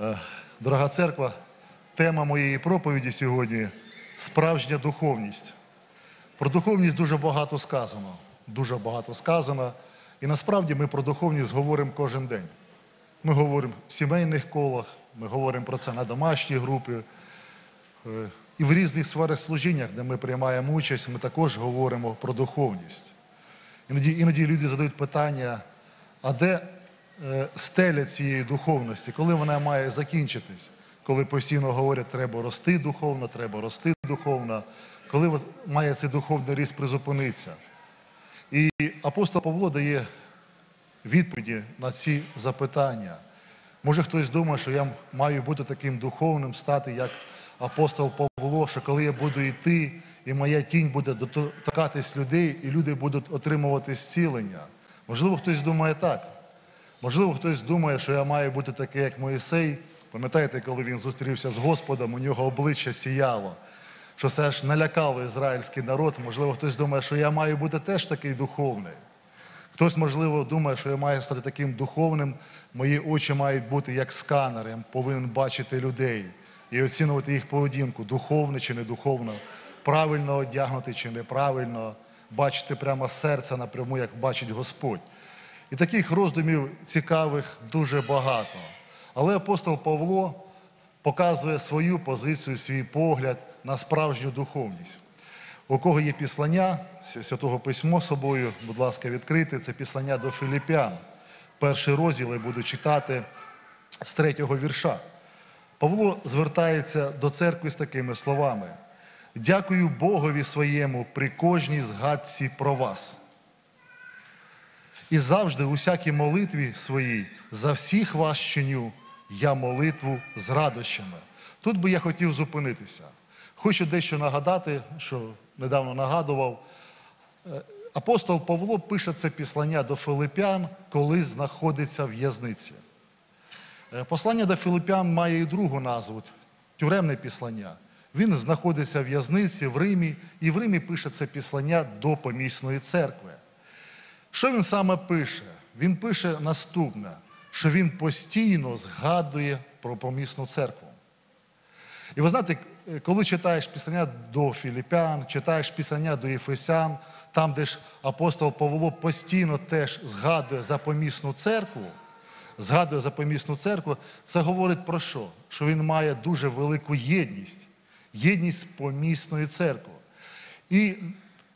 Е, Дорога церква, тема моєї проповіді сьогодні справжня духовність. Про духовність дуже багато сказано. Дуже багато сказано. І насправді ми про духовність говоримо кожен день. Ми говоримо в сімейних колах, ми говоримо про це на домашній групі. Е, І в різних сферах служіннях, де ми приймаємо участь, ми також говоримо про духовність. Іноді, іноді люди задають питання, а де стеля цієї духовності, коли вона має закінчитись? Коли постійно говорять, треба рости духовно, треба рости духовно, коли має цей духовний ріст призупинитися? І апостол Павло дає відповіді на ці запитання. Може хтось думає, що я маю бути таким духовним, стати як апостол Павло, що коли я буду йти, і моя тінь буде доторкатись людей, і люди будуть отримувати зцілення. Можливо, хтось думає так. Можливо, хтось думає, що я маю бути такий, як Моїсей. Пам'ятаєте, коли він зустрівся з Господом, у нього обличчя сіяло, що це аж налякало ізраїльський народ. Можливо, хтось думає, що я маю бути теж такий духовний. Хтось, можливо, думає, що я маю стати таким духовним, мої очі мають бути як сканери, я повинен бачити людей і оцінювати їх поведінку, духовно чи не духовно, правильно одягнути чи неправильно, бачити прямо серце напряму, як бачить Господь. І таких роздумів цікавих дуже багато. Але апостол Павло показує свою позицію, свій погляд на справжню духовність. У кого є післання Святого Письмо собою, будь ласка, відкрити, це післання до Філіппян. Перший розділ я буду читати з третього вірша. Павло звертається до церкви з такими словами: Дякую Богові своєму при кожній згадці про вас. І завжди, у всякій молитві своїй, за всіх вас чиню я молитву з радощами. Тут би я хотів зупинитися. Хочу дещо нагадати, що недавно нагадував. Е, Апостол Павло пише це післання до Филипян, коли знаходиться в в'язниці. Е, Послання до Филипян має і другу назву тюремне післання. Він знаходиться в в'язниці в Римі, і в Римі пише це післання до помісної церкви. Що він саме пише? Він пише наступне, що він постійно згадує про помісну церкву. І ви знаєте, коли читаєш писання до Філіпян, читаєш писання до Єфесян, там, де ж апостол Павло постійно теж згадує за помісну церкву, згадує за помісну церкву, це говорить про що? Що він має дуже велику єдність, єдність з помісною церквою.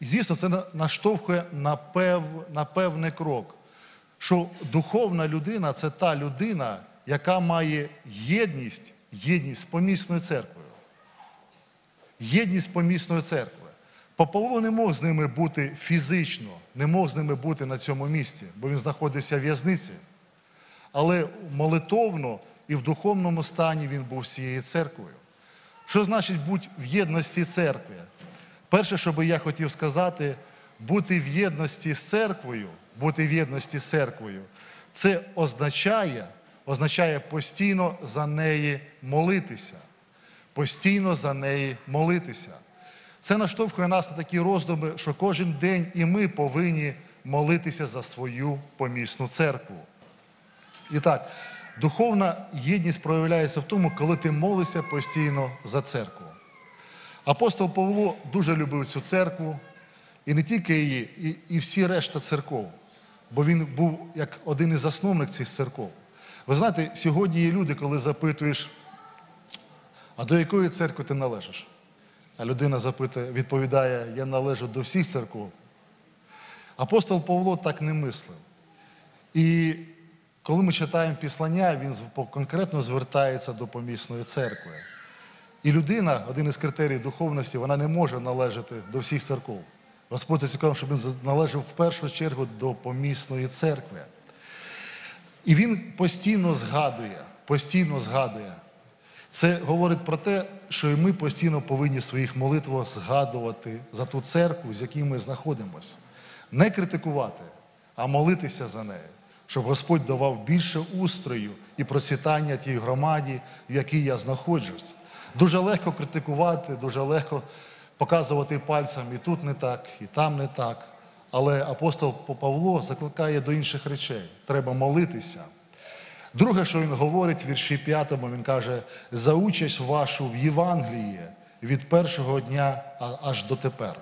І, звісно, це наштовхує на, пев, на певний крок, що духовна людина це та людина, яка має єдність, єдність з помісною церквою. Єдність помісною церквою. Бо Павло не мог з ними бути фізично, не мог з ними бути на цьому місці, бо він знаходився в в'язниці. Але молитовно і в духовному стані він був всією церквою. Що значить бути в єдності церкви? Перше, що би я хотів сказати, бути в єдності з церквою, бути в єдності з церквою, це означає, означає постійно за неї молитися. Постійно за неї молитися. Це наштовхує нас на такі роздуми, що кожен день і ми повинні молитися за свою помісну церкву. І так, духовна єдність проявляється в тому, коли ти молишся постійно за церкву. Апостол Павло дуже любив цю церкву, і не тільки її, і, і всі решта церков, бо він був як один із засновник цих церков. Ви знаєте, сьогодні є люди, коли запитуєш, а до якої церкви ти належиш? А людина запитує, відповідає, я належу до всіх церков. Апостол Павло так не мислив. І коли ми читаємо післання, він конкретно звертається до помісної церкви. І людина, один із критерій духовності, вона не може належати до всіх церков. Господь зацікавив, щоб він належав в першу чергу до помісної церкви. І він постійно згадує, постійно згадує. Це говорить про те, що і ми постійно повинні в своїх молитвах згадувати за ту церкву, з якою ми знаходимося. Не критикувати, а молитися за неї, щоб Господь давав більше устрою і процвітання тій громаді, в якій я знаходжусь. Дуже легко критикувати, дуже легко показувати пальцем і тут не так, і там не так. Але апостол Павло закликає до інших речей. Треба молитися. Друге, що він говорить в вірші п'ятому, він каже, за участь вашу в Євангелії від першого дня аж до тепер.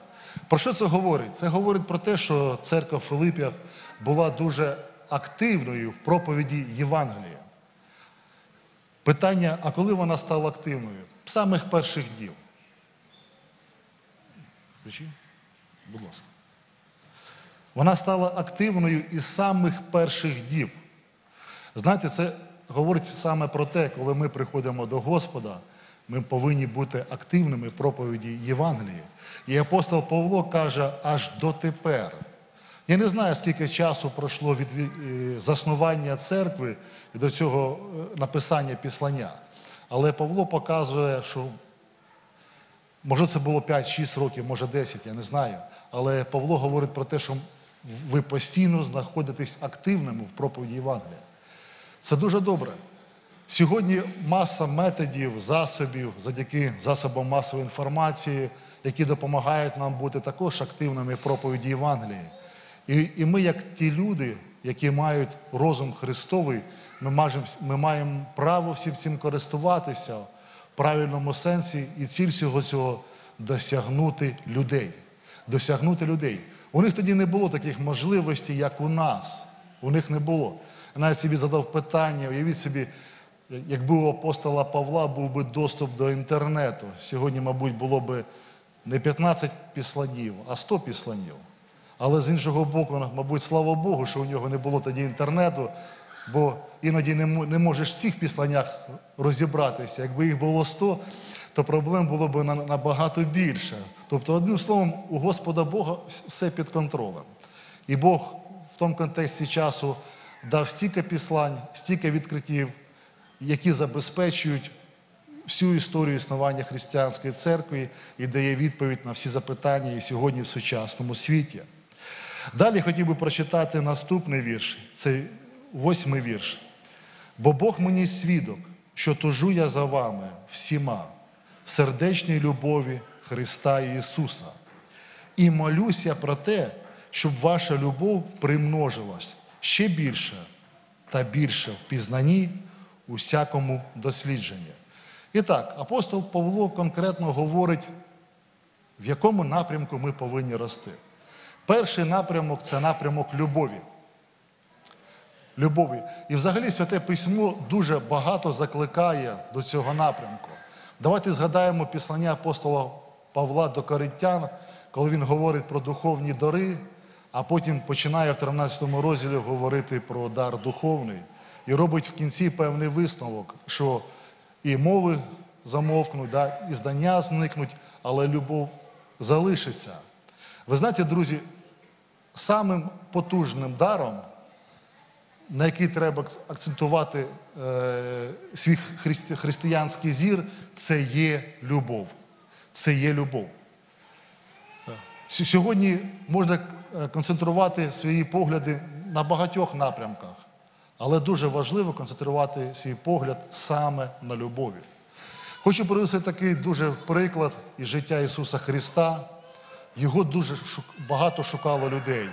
Про що це говорить? Це говорить про те, що церква в Филип'ях була дуже активною в проповіді Євангелія. Питання, а коли вона стала активною? Самих перших днів. Включи? Будь ласка. Вона стала активною із самих перших днів. Знаєте, це говорить саме про те, коли ми приходимо до Господа, ми повинні бути активними в проповіді Євангелії. І апостол Павло каже, аж дотепер. Я не знаю, скільки часу пройшло від е, заснування церкви до цього е, написання післання. Але Павло показує, що Може, це було 5-6 років, може 10, я не знаю. Але Павло говорить про те, що ви постійно знаходитесь активними в проповіді Євангелія. Це дуже добре. Сьогодні маса методів, засобів, завдяки засобам масової інформації, які допомагають нам бути також активними в проповіді Євангелії. І, і ми, як ті люди, які мають розум Христовий, ми маємо, право всім цим користуватися в правильному сенсі і ціль всього цього досягнути людей. Досягнути людей. У них тоді не було таких можливостей, як у нас. У них не було. Я навіть собі задав питання, уявіть собі, якби у апостола Павла був би доступ до інтернету, сьогодні, мабуть, було б не 15 післанів, а 100 післанів. Але з іншого боку, мабуть, слава Богу, що у нього не було тоді інтернету, бо іноді не можеш в цих післаннях розібратися. Якби їх було 100, то проблем було б набагато більше. Тобто, одним словом, у Господа Бога все під контролем. І Бог в тому контексті часу дав стільки післань, стільки відкриттів, які забезпечують всю історію існування християнської церкви і дає відповідь на всі запитання і сьогодні в сучасному світі. Далі хотів би прочитати наступний вірш. Це восьмий вірш. Бо Бог мені свідок, що тужу я за вами всіма в сердечній любові Христа Ісуса. І молюся про те, щоб ваша любов примножилась ще більше та більше в пізнанні у всякому дослідженні. І так, апостол Павло конкретно говорить, в якому напрямку ми повинні рости. Перший напрямок це напрямок любові. Любові. І взагалі Святе Письмо дуже багато закликає до цього напрямку. Давайте згадаємо післання апостола Павла до Коринтян, коли він говорить про духовні дари, а потім починає в 13 розділі говорити про дар духовний і робить в кінці певний висновок, що і мови замовкнуть, да, і здання зникнуть, але любов залишиться. Ви знаєте, друзі, самим потужним даром, на який треба акцентувати е, свій христи- християнський зір, це є любов. Це є любов. Сьогодні можна е, концентрувати свої погляди на багатьох напрямках, але дуже важливо концентрувати свій погляд саме на любові. Хочу привести такий дуже приклад із життя Ісуса Христа. Його дуже багато шукало людей.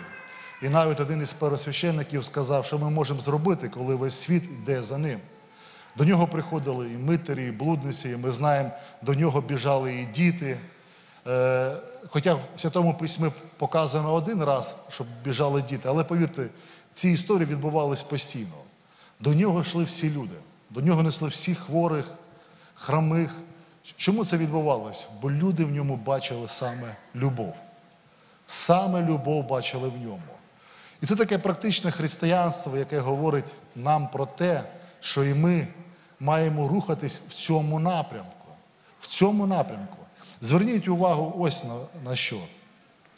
І навіть один із первосвященників сказав, що ми можемо зробити, коли весь світ йде за ним. До нього приходили і митарі, і блудниці, і ми знаємо, до нього біжали і діти. Е, Хоча в Святому Письмі показано один раз, щоб біжали діти, але повірте, ці історії відбувались постійно. До нього йшли всі люди, до нього несли всіх хворих, хромих. Чому це відбувалося? Бо люди в ньому бачили саме любов. Саме любов бачили в ньому. І це таке практичне християнство, яке говорить нам про те, що і ми маємо рухатись в цьому напрямку. В цьому напрямку. Зверніть увагу ось на, на що.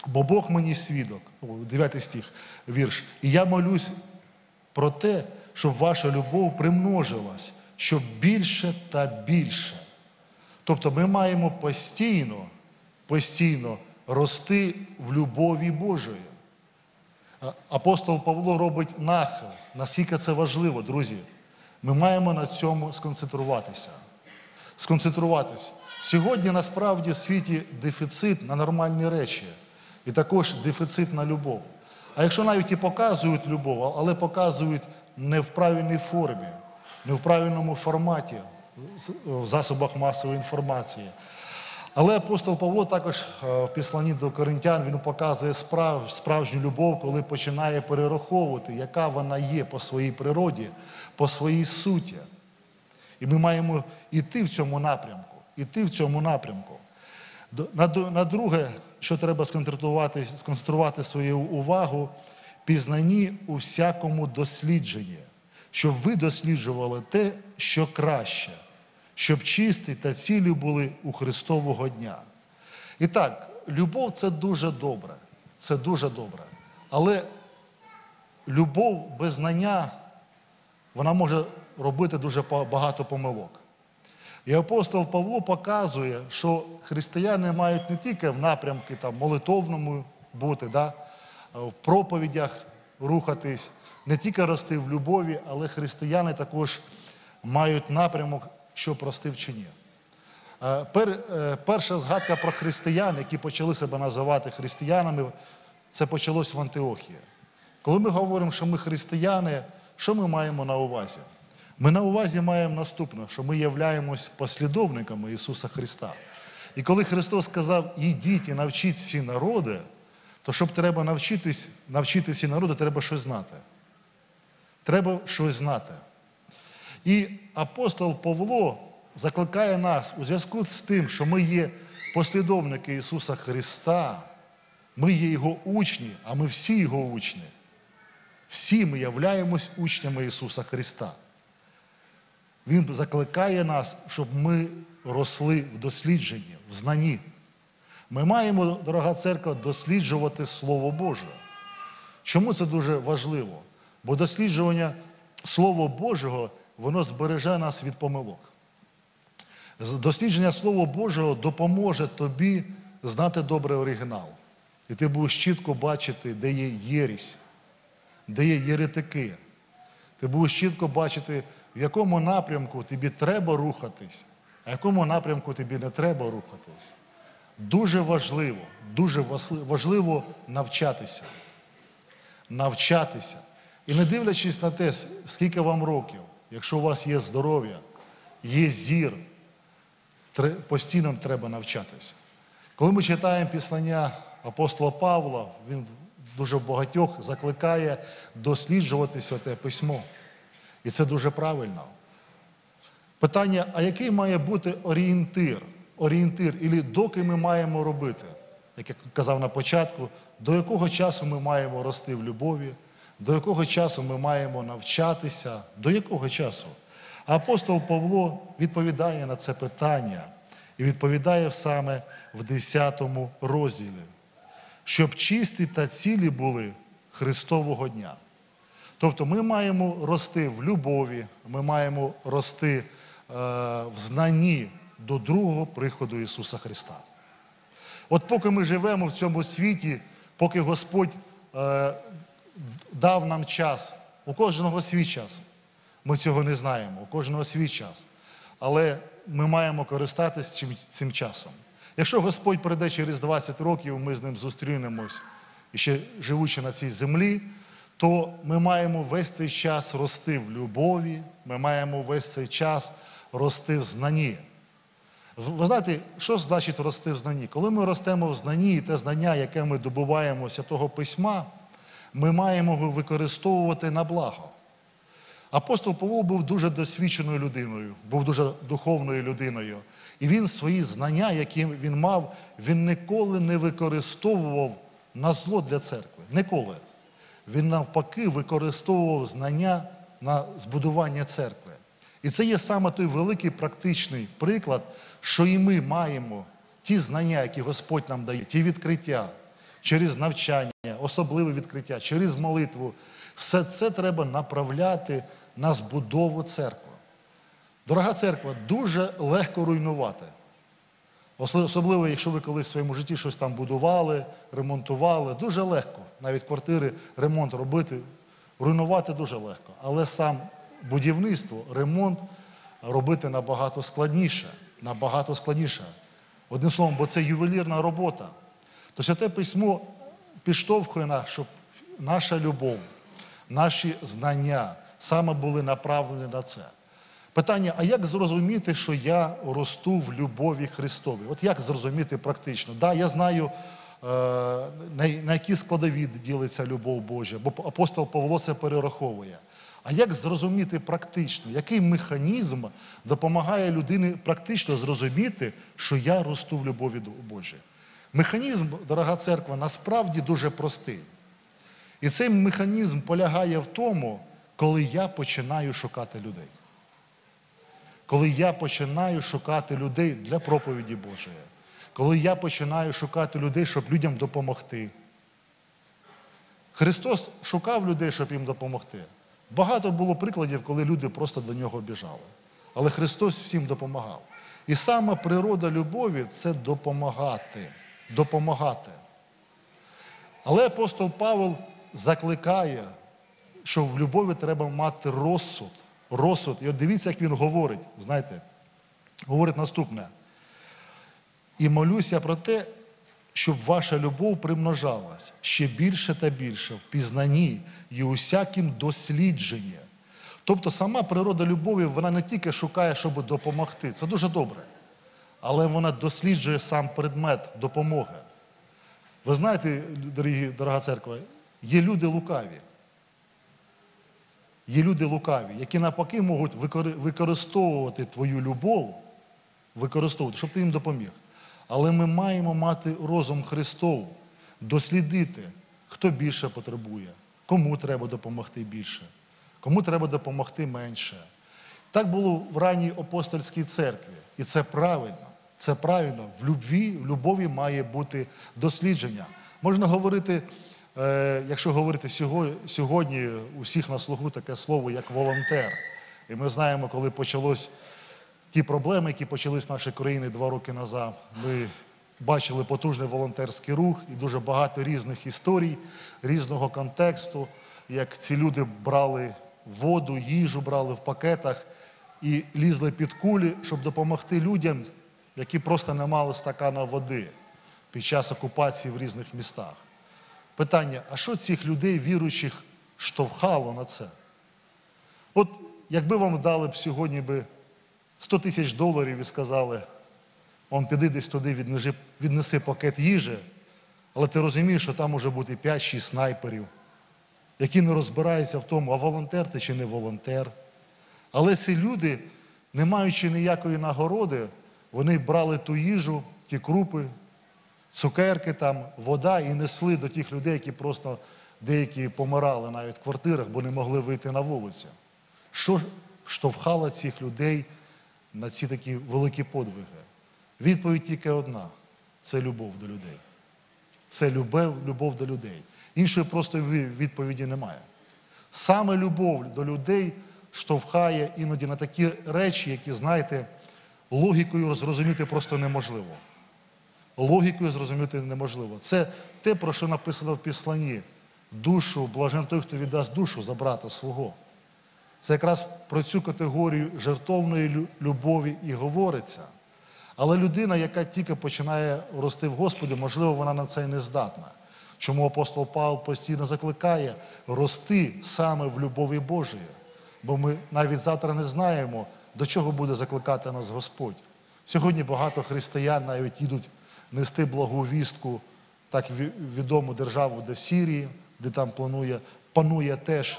Бо Бог мені свідок, 9 стих, вірш. І я молюсь про те, щоб ваша любов примножилась, щоб більше та більше. Тобто ми маємо постійно, постійно рости в любові Божої. Апостол Павло робить нахил, наскільки це важливо, друзі. Ми маємо на цьому сконцентруватися. Сконцентруватися. Сьогодні насправді в світі дефіцит на нормальні речі, і також дефіцит на любов. А якщо навіть і показують любов, але показують не в правильній формі, не в правильному форматі в засобах масової інформації. Але апостол Павло також е, в післанні до коринтян він показує справ, справжню любов, коли починає перераховувати, яка вона є по своїй природі, по своїй суті. І ми маємо йти в цьому напрямку, йти в цьому напрямку. На, на друге, що треба сконцентрувати, сконцентрувати свою увагу, пізнанні у всякому дослідженні, щоб ви досліджували те, що краще щоб чисті та цілі були у Христового дня. І так, любов це дуже добре. Це дуже добре. Але любов без знання, вона може робити дуже багато помилок. І апостол Павло показує, що християни мають не тільки в напрямки там, молитовному бути, да, в проповідях рухатись, не тільки рости в любові, але християни також мають напрямок що простив чи ні. Е, е, перша згадка про християн, які почали себе називати християнами, це почалось в Антиохії. Коли ми говоримо, що ми християни, що ми маємо на увазі? Ми на увазі маємо наступне, що ми являємось послідовниками Ісуса Христа. І коли Христос сказав, ідіть і навчіть всі народи, то щоб треба навчитись, навчити всі народи, треба щось знати. Треба щось знати. І апостол Павло закликає нас у зв'язку з тим, що ми є послідовники Ісуса Христа, ми є Його учні, а ми всі Його учні. Всі ми являємось учнями Ісуса Христа. Він закликає нас, щоб ми росли в дослідженні, в знанні. Ми маємо, дорога церква, досліджувати Слово Боже. Чому це дуже важливо? Бо досліджування Слова Божого воно збереже нас від помилок. Дослідження Слова Божого допоможе тобі знати добрий оригінал. І ти будеш чітко бачити, де є єрість, де є єретики. Ти будеш чітко бачити, в якому напрямку тобі треба рухатись, а в якому напрямку тобі не треба рухатись. Дуже важливо, дуже важливо навчатися. Навчатися. І не дивлячись на те, скільки вам років, якщо у вас є здоров'я, є зір, постійно треба навчатися. Коли ми читаємо післання апостола Павла, він дуже багатьох закликає досліджувати святе письмо. І це дуже правильно. Питання, а який має бути орієнтир? Орієнтир, і доки ми маємо робити, як я казав на початку, до якого часу ми маємо рости в любові, до якого часу ми маємо навчатися, до якого часу? апостол Павло відповідає на це питання і відповідає саме в 10 розділі, щоб чисті та цілі були Христового дня. Тобто ми маємо рости в любові, ми маємо рости е, в знанні до другого приходу Ісуса Христа. От поки ми живемо в цьому світі, поки Господь е, дав нам час, у кожного свій час. Ми цього не знаємо, у кожного свій час. Але ми маємо користатися цим часом. Якщо Господь прийде через 20 років, ми з ним зустрінемось ще живучи на цій землі, то ми маємо весь цей час рости в любові, ми маємо весь цей час рости в знанні. Ви знаєте, що значить рости в знанні? Коли ми ростемо в знанні, і те знання, яке ми добуваємо святого письма, ми маємо використовувати на благо. Апостол Павло був дуже досвідченою людиною, був дуже духовною людиною. І він свої знання, які він мав, він ніколи не використовував на зло для церкви. Ніколи. Він навпаки використовував знання на збудування церкви. І це є саме той великий практичний приклад, що і ми маємо ті знання, які Господь нам дає, ті відкриття через навчання, особливе відкриття, через молитву. Все це треба направляти на збудову церкви. Дорога церква, дуже легко руйнувати. Особливо, якщо ви колись в своєму житті щось там будували, ремонтували, дуже легко. Навіть квартири ремонт робити, руйнувати дуже легко. Але сам будівництво, ремонт робити набагато складніше. Набагато складніше. Одним словом, бо це ювелірна робота. То святе письмо підштовхує нас, щоб наша любов, наші знання саме були направлені на це. Питання: а як зрозуміти, що я росту в любові Христовій? От як зрозуміти практично? Да, я знаю, е, на, які складові ділиться любов Божа, бо апостол Павло це перераховує. А як зрозуміти практично, який механізм допомагає людині практично зрозуміти, що я росту в любові Божій? Механізм, дорога церква, насправді дуже простий. І цей механізм полягає в тому, коли я починаю шукати людей. Коли я починаю шукати людей для проповіді Божої, коли я починаю шукати людей, щоб людям допомогти. Христос шукав людей, щоб їм допомогти. Багато було прикладів, коли люди просто до нього біжали. Але Христос всім допомагав. І саме природа любові це допомагати. Допомагати. Але апостол Павел закликає, що в любові треба мати розсуд. Розсуд. І от дивіться, як він говорить. Знаєте, говорить наступне. І молюся про те, щоб ваша любов примножалась ще більше та більше в пізнанні і усяким дослідженні. Тобто сама природа любові, вона не тільки шукає, щоб допомогти, це дуже добре, але вона досліджує сам предмет допомоги. Ви знаєте, дорогі, дорога церква, є люди лукаві. Є люди лукаві, які навпаки можуть використовувати твою любов, використовувати, щоб ти їм допоміг. Але ми маємо мати розум Христов, дослідити, хто більше потребує, кому треба допомогти більше, кому треба допомогти менше. Так було в ранній апостольській церкві. І це правильно. Це правильно. В любві, в любові має бути дослідження. Можна говорити, е, якщо говорити сьогодні, у всіх на слугу таке слово, як волонтер. І ми знаємо, коли почалось ті проблеми, які почались в нашій країні два роки назад. Ми бачили потужний волонтерський рух і дуже багато різних історій, різного контексту, як ці люди брали воду, їжу брали в пакетах і лізли під кулі, щоб допомогти людям, які просто не мали стакана води під час окупації в різних містах. Питання: а що цих людей, віруючих, штовхало на це? От якби вам дали б сьогодні би 100 тисяч доларів і сказали, он піди десь туди, віднеси, віднеси пакет їжі, але ти розумієш, що там може бути 5-6 снайперів, які не розбираються в тому, а волонтер ти чи не волонтер. Але ці люди, не маючи ніякої нагороди, вони брали ту їжу, ті крупи, цукерки, там, вода і несли до тих людей, які просто деякі помирали навіть в квартирах, бо не могли вийти на вулицю. Що штовхало цих людей на ці такі великі подвиги? Відповідь тільки одна це любов до людей. Це любов, любов до людей. Іншої простої відповіді немає. Саме любов до людей штовхає іноді на такі речі, які, знаєте, логікою зрозуміти просто неможливо. Логікою зрозуміти неможливо. Це те, про що написано в Післанні. Душу, блажен той, хто віддасть душу за брата свого. Це якраз про цю категорію жертовної любові і говориться. Але людина, яка тільки починає рости в Господі, можливо, вона на це й не здатна. Чому апостол Павло постійно закликає рости саме в любові Божої. Бо ми навіть завтра не знаємо, до чого буде закликати нас Господь. Сьогодні багато християн навіть їдуть нести благу вістку, так відому державу до Сірії, де там планує, панує теж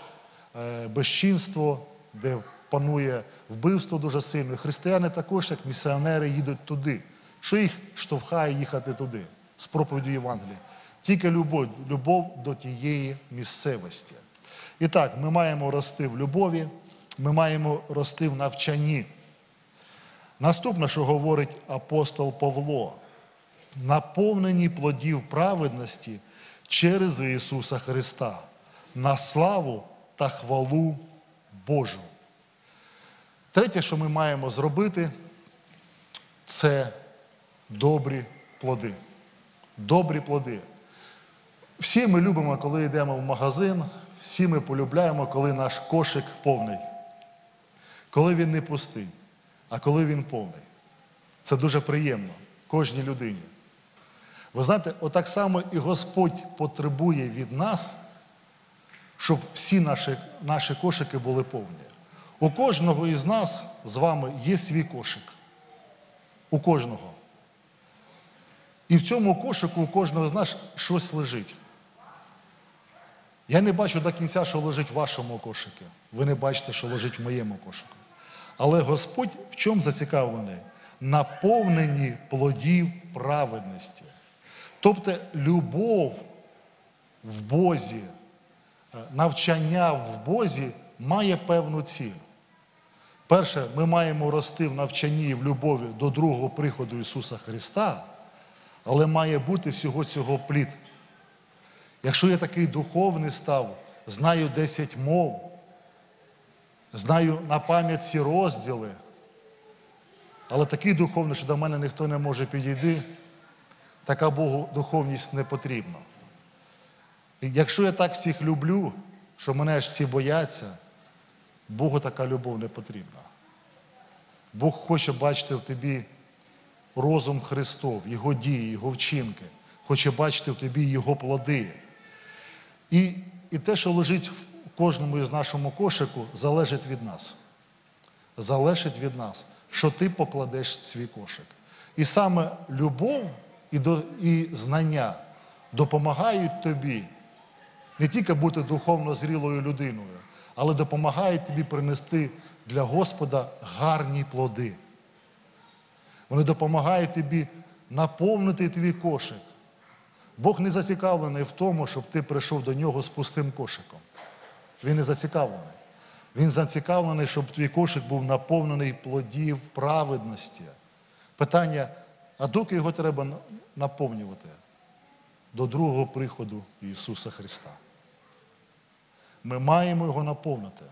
Е, безчинство, де панує вбивство дуже сильно. Християни також, як місіонери, їдуть туди. Що їх штовхає їхати туди з проповідю Євангелія? Тільки любов, любов до тієї місцевості. І так, ми маємо рости в любові, ми маємо рости в навчанні. Наступне, що говорить апостол Павло, наповнені плодів праведності через Ісуса Христа, на славу та хвалу Божу. Третє, що ми маємо зробити, це добрі плоди. Добрі плоди. Всі ми любимо, коли йдемо в магазин, всі ми полюбляємо, коли наш кошик повний. Коли він не пустий, а коли він повний. Це дуже приємно кожній людині. Ви знаєте, отак само і Господь потребує від нас щоб всі наші наші кошики були повні. У кожного із нас з вами є свій кошик. У кожного. І в цьому кошику у кожного з нас щось лежить. Я не бачу до кінця, що лежить в вашому кошику. Ви не бачите, що лежить в моєму кошику. Але Господь в чому зацікавлений? Наповнені плодів праведності. Тобто любов в Бозі, е, навчання в Бозі має певну ціль. Перше, ми маємо рости в навчанні і в любові до другого приходу Ісуса Христа, але має бути всього цього плід. Якщо я такий духовний став, знаю 10 мов, знаю на пам'ять ці розділи, але такий духовний, що до мене ніхто не може підійти, така Богу духовність не потрібна. І якщо я так всіх люблю, що мене ж всі бояться, Богу така любов не потрібна. Бог хоче бачити в тобі розум Христов, Його дії, Його вчинки, хоче бачити в тобі Його плоди. І, і те, що лежить в кожному із нашому кошику, залежить від нас. Залежить від нас, що ти покладеш свій кошик. І саме любов і, до, і знання допомагають тобі не тільки бути духовно зрілою людиною, але допомагають тобі принести для Господа гарні плоди. Вони допомагають тобі наповнити твій кошик. Бог не зацікавлений в тому, щоб ти прийшов до нього з пустим кошиком. Він не зацікавлений. Він зацікавлений, щоб твій кошик був наповнений плодів праведності. Питання, а доки його треба наповнювати? До другого приходу Ісуса Христа. Ми маємо його наповнити.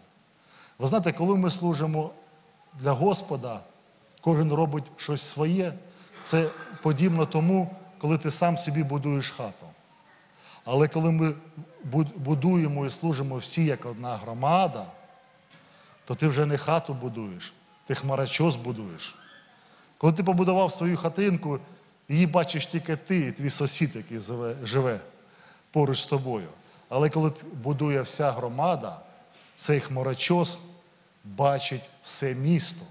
Ви знаєте, коли ми служимо для Господа, кожен робить щось своє, це подібно тому, коли ти сам собі будуєш хату. Але коли ми будуємо і служимо всі як одна громада, то ти вже не хату будуєш, ти хмарочос будуєш. Коли ти побудував свою хатинку, її бачиш тільки ти і твій сусід, який живе, поруч з тобою. Але коли будує вся громада, цей хмарочос бачить все місто.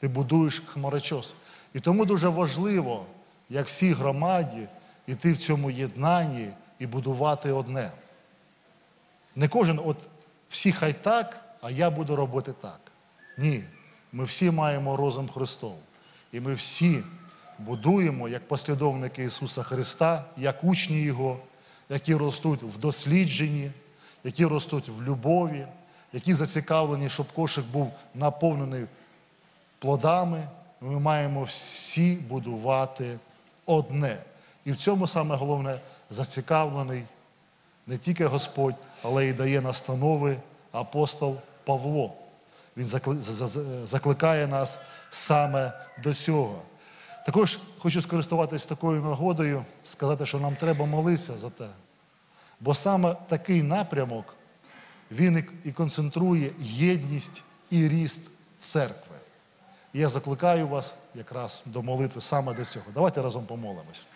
Ти будуєш хмарочос. І тому дуже важливо, як всій громаді, йти в цьому єднанні і будувати одне. Не кожен, от всі хай так, а я буду робити так. Ні. Ми всі маємо розум Христов. І ми всі будуємо як послідовники Ісуса Христа, як учні Його, які ростуть в дослідженні, які ростуть в любові, які зацікавлені, щоб кошик був наповнений плодами. Ми маємо всі будувати одне. І в цьому саме головне зацікавлений не тільки Господь, але й дає настанови апостол Павло. Він закликає нас саме до цього. Також хочу скористуватися такою нагодою, сказати, що нам треба молитися за те. Бо саме такий напрямок, він і концентрує єдність і ріст церкви. І я закликаю вас якраз до молитви саме до цього. Давайте разом помолимось.